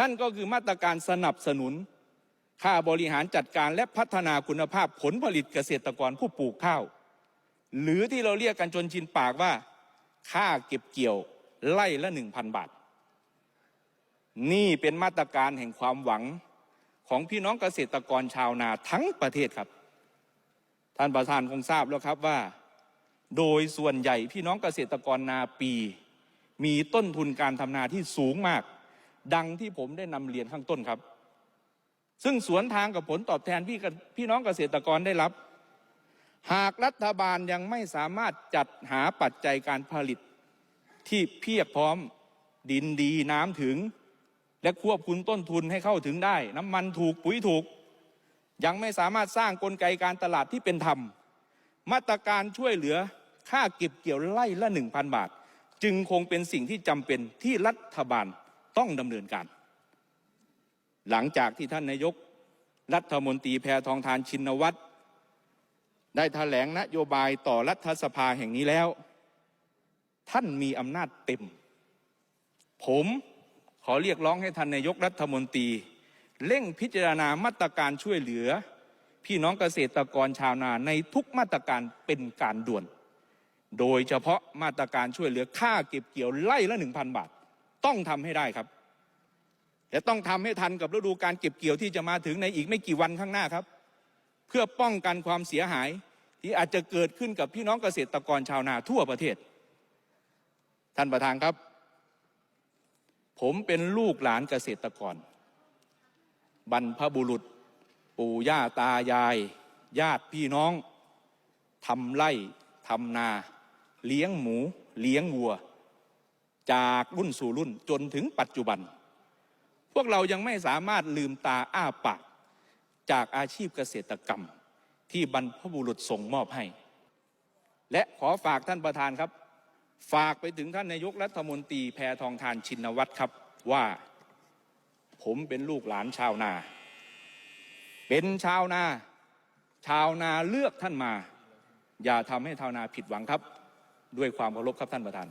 นั่นก็คือมาตรการสนับสนุน ค่าบริหารจัดการและพัฒนาคุณภาพผลผลิตเกษตรกรผู้ปลูกข้าว หรือที่เราเรียกกันจนชินปากว่า ค่าเก็บเกี่ยวไล่ละหนึ่งพันบาท นี่เป็นมาตรการแห่งความหวังของพี่น้องเกษตรกรชาวนาทั้งประเทศครับ ท่านประธานคงทราบแล้วครับว่า โดยส่วนใหญ่พี่น้องเกษตรกรนาปี มีต้นทุนการทำนาที่สูงมาก ดังที่ผมได้นำเรียนข้างต้นครับ ซึ่งสวนทางกับผลตอบแทนพี่พี่น้องเกษตรกรได้รับ หากรัฐบาลยังไม่สามารถจัดหาปัจจัยการผลิต ที่เพียบพร้อมดินดีน้ำถึง และควบคุมต้นทุนให้เข้าถึงได้ น้ำมันถูกปุ๋ยถูก ยังไม่สามารถสร้างกลไกการตลาดที่เป็นธรรม มาตรการช่วยเหลือค่าเก็บเกี่ยวไร่ละหนึ่งพันบาท จึงคงเป็นสิ่งที่จำเป็นที่รัฐบาล ต้องดำเนินการ หลังจากที่ท่านนายกรัฐมนตรีแพทองทานชินวัตรได้แถลงนโยบายต่อรัฐสภาแห่งนี้แล้ว ท่านมีอำนาจเต็ม ผมขอเรียกร้องให้ท่านนายกรัฐมนตรี เร่งพิจารณามาตรการช่วยเหลือ พี่น้องเกษตรกรชาวนาในทุกมาตรการเป็นการด่วน โดยเฉพาะมาตรการช่วยเหลือค่าเก็บเกี่ยวไล่ละหนึ่งพันบาท ต้องทำให้ได้ครับและต้องทำให้ทันกับฤดูการเก็บเกี่ยวที่จะมาถึงในอีกไม่กี่วันข้างหน้าครับ เพื่อป้องกันความเสียหายที่อาจจะเกิดขึ้นกับพี่น้องเกษตรกรชาวนาทั่วประเทศ ท่านประธานครับ ผมเป็นลูกหลานเกษตรกร บรรพบุรุษ ปู่ย่าตายาย ญาติพี่น้องทำไร่ทำนา เลี้ยงหมู เลี้ยงวัว จากรุ่นสู่รุ่นจนถึงปัจจุบัน พวกเรายังไม่สามารถลืมตาอ้าปากจากอาชีพเกษตรกรรมที่บรรพบุรุษส่งมอบให้ และขอฝากท่านประธานครับ ฝากไปถึงท่านนายกรัฐมนตรีแพทองทานชินวัตรครับว่า ผมเป็นลูกหลานชาวนา เป็นชาวนา ชาวนาเลือกท่านมา อย่าทำให้ชาวนาผิดหวังครับ ด้วยความเคารพครับท่านประธาน